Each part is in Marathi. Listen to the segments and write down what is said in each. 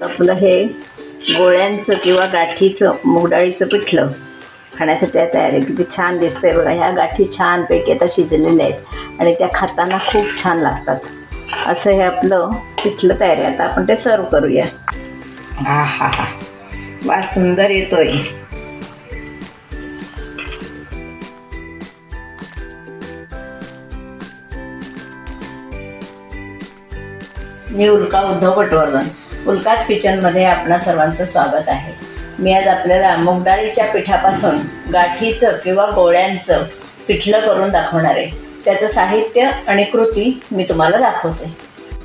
आपलं हे गोळ्यांचं किंवा गाठीचं मुगडाळीचं पिठलं खाण्यासाठी तयार आहे. किती छान दिसतंय बघा. ह्या गाठी छानपैकी आता शिजलेल्या आहेत आणि त्या खाताना खूप छान लागतात. असं हे आपलं पिठलं तयार आहे. आता आपण ते सर्व करूया. हा हा. हा वा सुंदर येतोय. मी उल्का उद्धव पटवर्धन? उल्काच किचनमध्ये आपणा सर्वांचं स्वागत आहे. मी आज आपल्याला मुगडाळीच्या पिठापासून गाठीचं किंवा गोळ्यांचं पिठलं करून दाखवणार आहे. त्याचं साहित्य आणि कृती मी तुम्हाला दाखवते.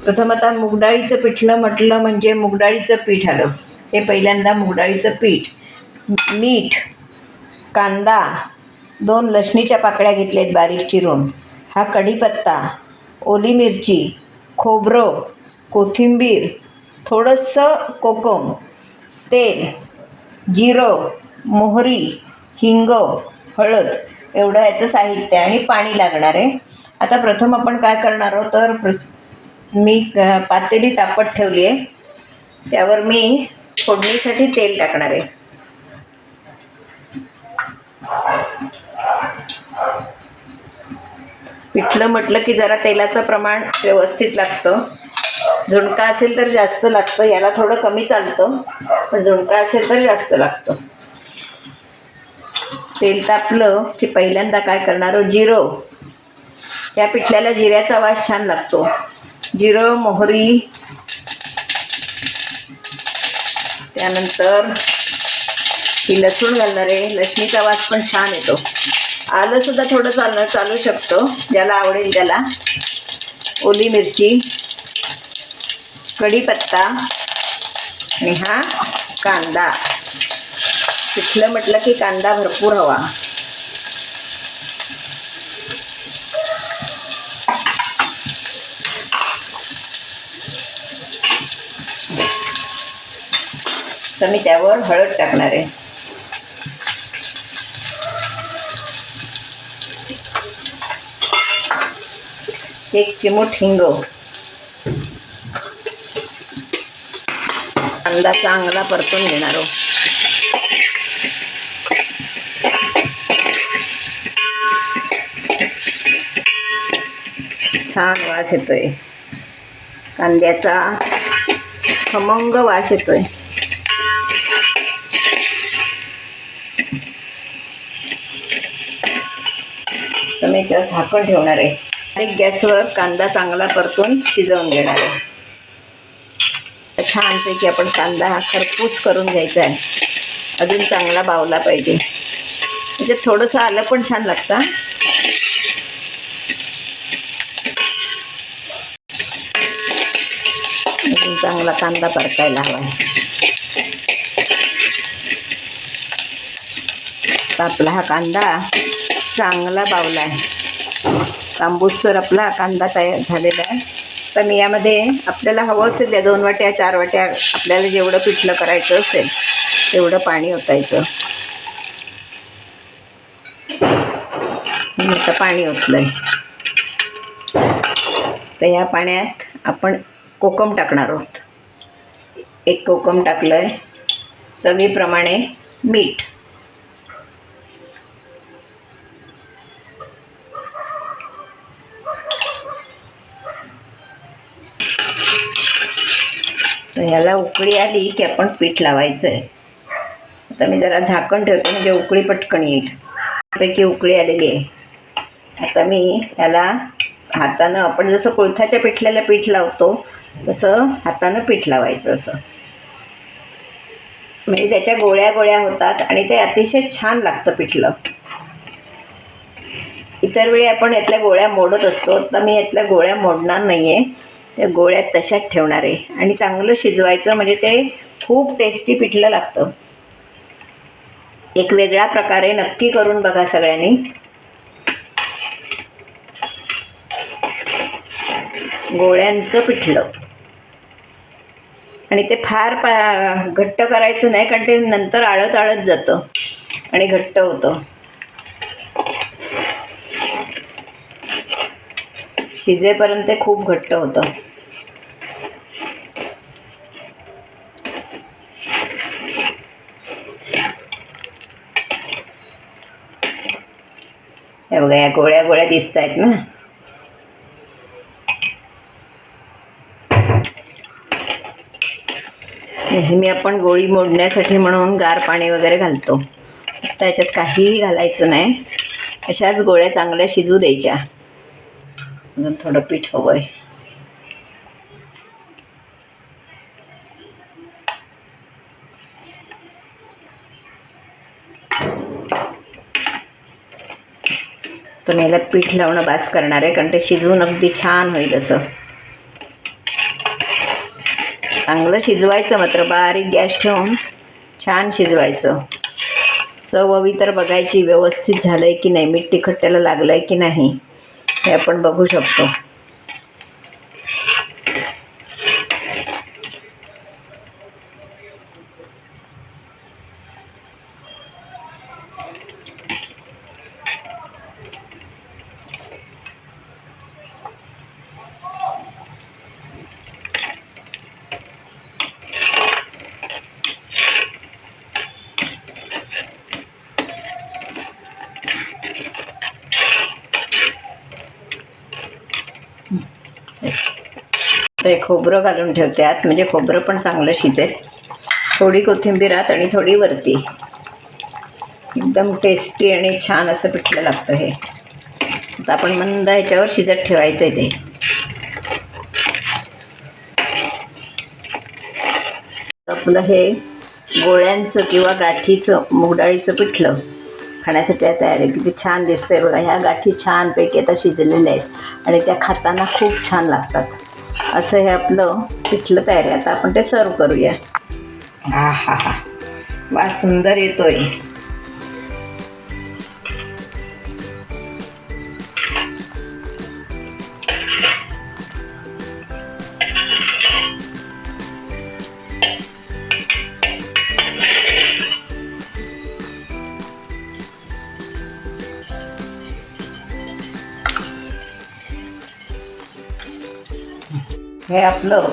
प्रथम आता मुगडाळीचं पिठलं म्हटलं म्हणजे मुगडाळीचं पीठ आलं. हे पहिल्यांदा मुगडाळीचं पीठ मीठ कांदा दोन लसणीच्या पाकळ्या घेतल्यात बारीक चिरून. हा कढीपत्ता ओली मिरची खोबरं कोथिंबीर थोडंसं कोकम तेल जिरं मोहरी हिंग हळद एवढं याचं साहित्य आहे आणि पाणी लागणार आहे. आता प्रथम आपण काय करणार आहोत तर प्र मी पातेली तापत ठेवली आहे. त्यावर मी फोडणीसाठी तेल टाकणार आहे. पिठलं म्हटलं की जरा तेलाचं प्रमाण व्यवस्थित लागतं. झुणका असेल तर जास्त लागतं याला थोडं कमी चालतं पण झुणका असेल तर जास्त लागतं. तेल तापलं की पहिल्यांदा काय करणार हो? जिरं. या पिठल्याला जिऱ्याचा वास छान लागतो. जिरं मोहरी त्यानंतर ही लसूण घालणार आहे. लसणीचा वास पण छान येतो. आलं सुद्धा थोडं चालणं चालू शकतं ज्याला आवडेल त्याला. ओली मिरची. कढीपत्ता आणि हा कांदा. पिठलं म्हटलं की कांदा भरपूर हवा. तर मी त्यावर हळद टाकणार आहे. एक चिमूट हिंग. कांदा चांगला परतून घेणार हो. छान वास येतोय. कांद्याचा खमंग वास येतोय. तर मी झाकण ठेवणार आहे. आणि गॅसवर कांदा चांगला परतून शिजवून घेणार आहे. छानपैकी आपण कांदा हा खरपूस करून घ्यायचा आहे. अजून चांगला बावला पाहिजे. म्हणजे थोडंसं आलं पण छान लागतं अजून चांगला कांदा परतायला हवा तर आपला हा कांदा चांगला बावला आहे. तांबूसर आपला कांदा तयार झालेला आहे. तर मी यामध्ये आपल्याला हवं असेल त्या दोन वाट्या चार वाट्या आपल्याला जेवढं पिठलं करायचं असेल तेवढं पाणी ओतायचं. मी आता पाणी ओतलं आहे तर या पाण्यात आपण कोकम टाकणार आहोत. एक कोकम टाकलं आहे चवीप्रमाणे मीठ. तर ह्याला उकळी आली की आपण पीठ लावायचं आहे आता मी जरा झाकण ठेवते म्हणजे उकळी पटकन येईल. पैकी उकळी आलेली आहे. आता मी ह्याला हातानं आपण जसं कोळथाच्या पिठल्याला पीठ लावतो तसं हातानं पीठ लावायचं असं. म्हणजे त्याच्या गोळ्या गोळ्या होतात आणि ते अतिशय छान लागतं पिठलं. इतर वेळी आपण यातल्या गोळ्या मोडत असतो तर मी यातल्या गोळ्या मोडणार नाही आहे त्या गोळ्या तशाच ठेवणार आहे. आणि चांगलं शिजवायचं म्हणजे ते खूप टेस्टी पिठलं लागतं. एक वेगळ्या प्रकारे नक्की करून बघा सगळ्यांनी. गोळ्यांचं पिठलं. आणि ते फार पा घट्ट करायचं नाही कारण ते नंतर आळत आळत जातं. आणि घट्ट होतं. शिजेपर्यंत ते खूप घट्ट होतं. हे बघा या गोळ्या गोळ्या दिसत आहेत ना नेहमी आपण गोळी मोडण्यासाठी म्हणून गार पाणी वगैरे घालतो. त्याच्यात याच्यात काहीही घालायचं नाही. अशाच गोळ्या चांगल्या शिजू द्यायच्या. अजून थोडं पीठ हवं आहे तर मी याला पीठ लावणं बास करणार आहे कारण ते शिजवून अगदी छान होईल असं. चांगलं शिजवायचं मात्र बारीक गॅस ठेवून छान शिजवायचं. चव हवी तर बघायची व्यवस्थित झालं आहे की नाही मीठ तिखट त्याला लागलं आहे की नाही हे आपण बघू शकतो. तर हे खोबरं घालून ठेवते आत म्हणजे खोबरं पण चांगलं शिजेल. थोडी कोथिंबीर आत आणि थोडी वरती. एकदम टेस्टी आणि छान असं पिठलं लागतं हे. आता आपण मंद ह्याच्यावर शिजत ठेवायचं आहे ते. आपलं हे गोळ्यांचं किंवा गाठीचं मुगडाळीचं पिठलं खाण्यासाठी तयार आहे. किती छान दिसतंय बघा. ह्या गाठी छानपैकी आता शिजलेल्या आहेत. आणि त्या खाताना खूप छान लागतात. असं हे आपलं पिठलं तयार. आहे आता आपण ते सर्व करूया. हा हा हा वा सुंदर येतोय. हे आपलं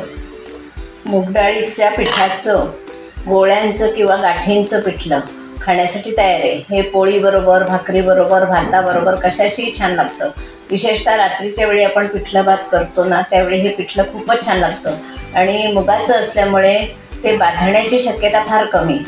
मुगडाळीच्या पिठाचं गोळ्यांचं किंवा गाठींचं पिठलं खाण्यासाठी तयार आहे. हे पोळीबरोबर भाकरीबरोबर भाताबरोबर कशाशीही छान लागतं? विशेषतः रात्रीच्या वेळी आपण पिठलं भात करतो ना त्यावेळी हे पिठलं खूपच छान लागतं. आणि मुगाचं असल्यामुळे ते बाधण्याची शक्यता फार कमी.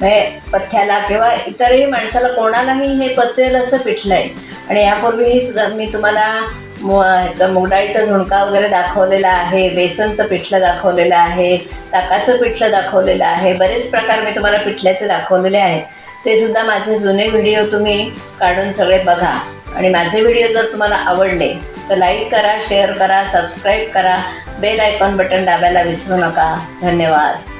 म्हणजे पथ्याला किंवा इतरही माणसाला कोणालाही हे पचेल असं पिठलं आहे आणि यापूर्वीही सुद्धा मी तुम्हाला मु डाळीचा झुणका वगैरे दाखवलेला आहे बेसनचं पिठलं दाखवलेलं आहे ताकाचं पिठलं दाखवलेलं आहे बरेच प्रकार मी तुम्हाला पिठल्याचे दाखवलेले आहेत. ते सुद्धा माझे जुने व्हिडिओ तुम्ही काढून सगळे बघा. आणि माझे व्हिडिओ जर तुम्हाला आवडले तर लाईक करा शेअर करा सबस्क्राईब करा बेल आयकॉन बटन दाबायला विसरू नका. धन्यवाद.